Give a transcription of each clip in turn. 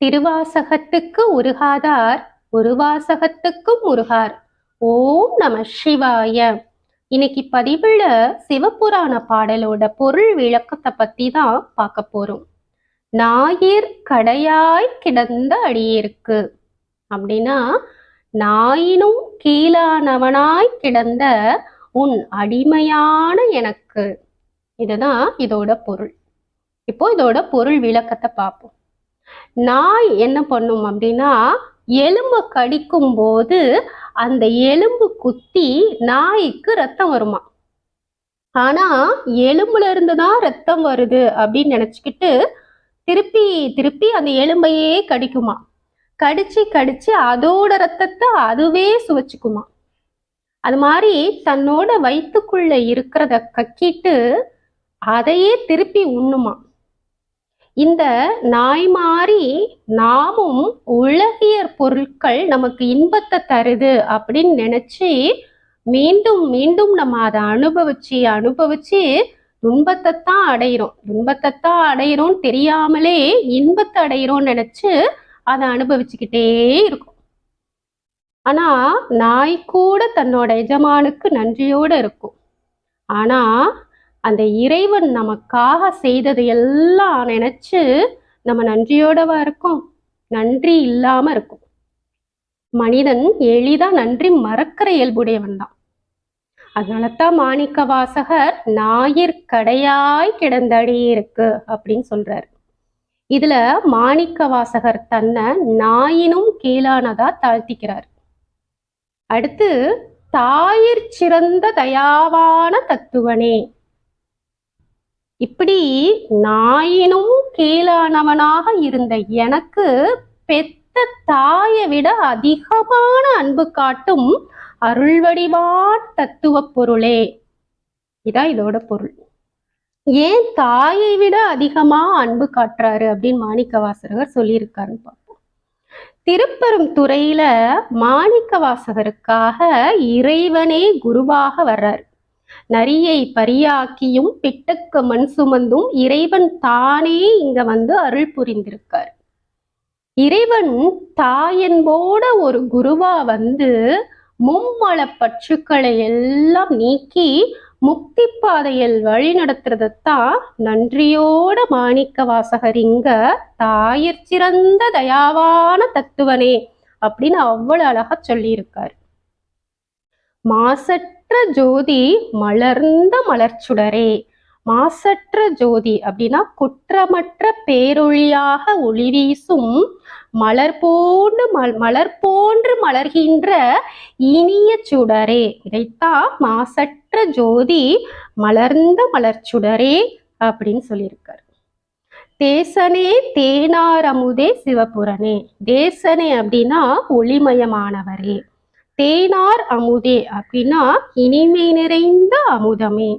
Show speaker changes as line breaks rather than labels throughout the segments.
திருவாசகத்துக்கு உருகாதார் ஒருவாசகத்துக்கும் உருகார். ஓம் நம சிவாய. இன்னைக்கு பதிவுல சிவபுராண பாடலோட பொருள் விளக்கத்தை பத்தி தான் பார்க்க போறோம். நாயிர் கடையாய் கிடந்த அடியிருக்கு. அப்படின்னா நாயினும் கீழானவனாய் கிடந்த உன் அடிமையான எனக்கு. இதுதான் இதோட பொருள். இப்போ இதோட பொருள் விளக்கத்தை பார்ப்போம். நாய் என்ன பண்ணும் அப்படின்னா எலும்பை கடிக்கும் போது அந்த எலும்பு குத்தி நாய்க்கு ரத்தம் வருமா? ஆனா எலும்புல இருந்து தான் ரத்தம் வருது அப்படின்னு நினைச்சுக்கிட்டு திருப்பி திருப்பி அந்த எலும்பையே கடிக்குமா? கடிச்சு கடிச்சு அதோட ரத்தத்தை அதுவே சுவைச்சுக்குமா? அது மாதிரி தன்னோட வயிற்றுக்குள்ள இருக்கிறத கக்கிட்டு அதையே திருப்பி உண்ணுமா? இந்த நாய் மாறி நாமும் உலகியற் பொருட்கள் நமக்கு இன்பத்தை தருது அப்படின்னு நினைச்சு மீண்டும் மீண்டும் நம்ம அதை அனுபவிச்சு அனுபவிச்சு துன்பத்தை தான் அடையிறோம். துன்பத்தை தான் அடையிறோம் தெரியாமலே இன்பத்தை அடையிறோம்னு நினைச்சு அதை அனுபவிச்சுக்கிட்டே இருக்கும். ஆனா நாய் கூட தன்னோட எஜமானுக்கு நன்றியோட இருக்கும். ஆனா அந்த இறைவன் நமக்காக செய்தது எல்லாம் நினைச்சு நம்ம நன்றியோடவா இருக்கோம். நன்றி இல்லாம இருக்கும். மனிதன் எளிதா நன்றி மறக்கிற இயல்புடையவன் தான். அதனாலதான் மாணிக்க வாசகர் ஞாயிற் கடையாய் கிடந்தடி இருக்கு அப்படின்னு சொல்றாரு. இதுல மாணிக்க வாசகர் தன்னை நாயினும் கீழானதா தாழ்த்திக்கிறார். அடுத்து தாயிற் சிறந்த தயாவான தத்துவனே இப்படி நாயினும் கீழானவனாக இருந்த எனக்கு பெத்த தாயை விட அதிகமான அன்பு காட்டும் அருள்வடிவான் தத்துவ பொருளே. இதான் இதோட பொருள். ஏன் தாயை விட அதிகமா அன்பு காட்டுறாரு அப்படின்னு மாணிக்க வாசகர் சொல்லியிருக்காருன்னு பார்ப்போம். திருப்பெரும் துறையில மாணிக்க வாசகருக்காக இறைவனே குருவாக வர்றாரு. நரியை பரியாக்கியும் பிட்டுக்கு மண் சுமந்தும் இறைவன் தானே இங்க வந்து அருள் புரிந்திருக்கார். இறைவன் தாயன்போட ஒரு குருவா வந்து மும்மல பற்றுக்களை எல்லாம் நீக்கி முக்தி பாதையில் வழி நடத்துறதத்தான் நன்றியோட மாணிக்க வாசகர் இங்க தாயிற் சிறந்த தயாவான தத்துவனே அப்படின்னு அவ்வளவு அழகா சொல்லியிருக்கார். மாசற்ற ஜோதி மலர்ந்த மலர்ச்சுடரே. மாசற்ற ஜோதி அப்படின்னா குற்றமற்ற பேரொழியாக ஒளி வீசும் மலர் போன்று மலர் போன்று மலர்கின்ற இனிய சுடரே. இதைத்தான் மாசற்ற ஜோதி மலர்ந்த மலர்ச்சுடரே அப்படின்னு சொல்லியிருக்காரு. தேசனே தேனார் அமுதே சிவபுரனே. தேசனே அப்படின்னா ஒளிமயமானவரே. தேனார் அமுதே அப்படின்னா இனிமை நிறைந்த அமுதமே.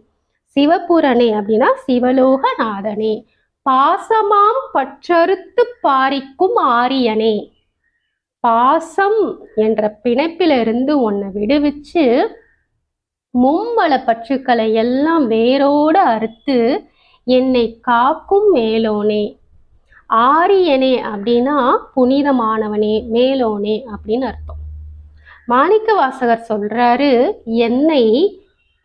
சிவபுரனே அப்படின்னா சிவலோகநாதனே பாசமாம் பற்றறுத்து பாரிக்கும் ஆரியனே. பாசம் என்ற பிணைப்பிலிருந்து உன்னை விடுவிச்சு மும்மல பற்றுக்களை எல்லாம் வேரோடு அறுத்து என்னை காக்கும் மேலோனே. ஆரியனே அப்படின்னா புனிதமானவனே மேலோனே அப்படின்னு அர்த்தம். மாணிக்க வாசகர் சொல்றாரு என்னை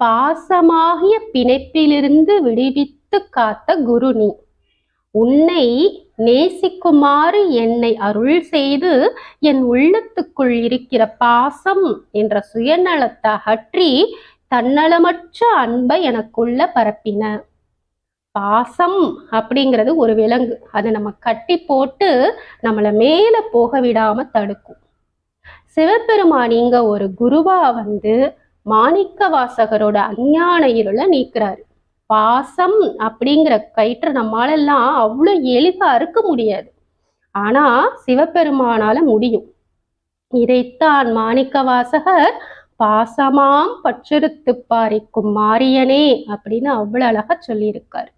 பாசமாகிய பிணைப்பிலிருந்து விடுவித்து காத்த குரு நீ. உன்னை நேசிக்குமாறு என்னை அருள் செய்து என் உள்ளத்துக்குள் இருக்கிற பாசம் என்ற சுயநலத்தை அகற்றி தன்னலமற்ற அன்பை எனக்குள்ள பரப்பின. பாசம் அப்படிங்கிறது ஒரு விலங்கு. அதை நம்ம கட்டி போட்டு நம்மளை மேலே போக விடாம தடுக்கும். சிவபெருமான் இங்க ஒரு குருவா வந்து மாணிக்க வாசகரோட அஞ்ஞான இருளை நீக்கிறாரு. பாசம் அப்படிங்கிற கயிற்று நம்மளாலாம் அவ்வளோ எளிதா அறுக்க முடியாது. ஆனா சிவபெருமானால முடியும். இதைத்தான் மாணிக்க வாசகர் பாசமாம் பற்றெடுத்து பாரிக்கும் மாரியனே அப்படின்னு அவ்வளவு அழகா சொல்லியிருக்காரு.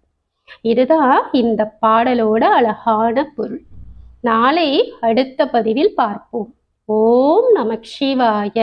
இதுதான் இந்த பாடலோட அழகான பொருள். நாளை அடுத்த பதிவில் பார்ப்போம். ஓம் நமக் சிவாய.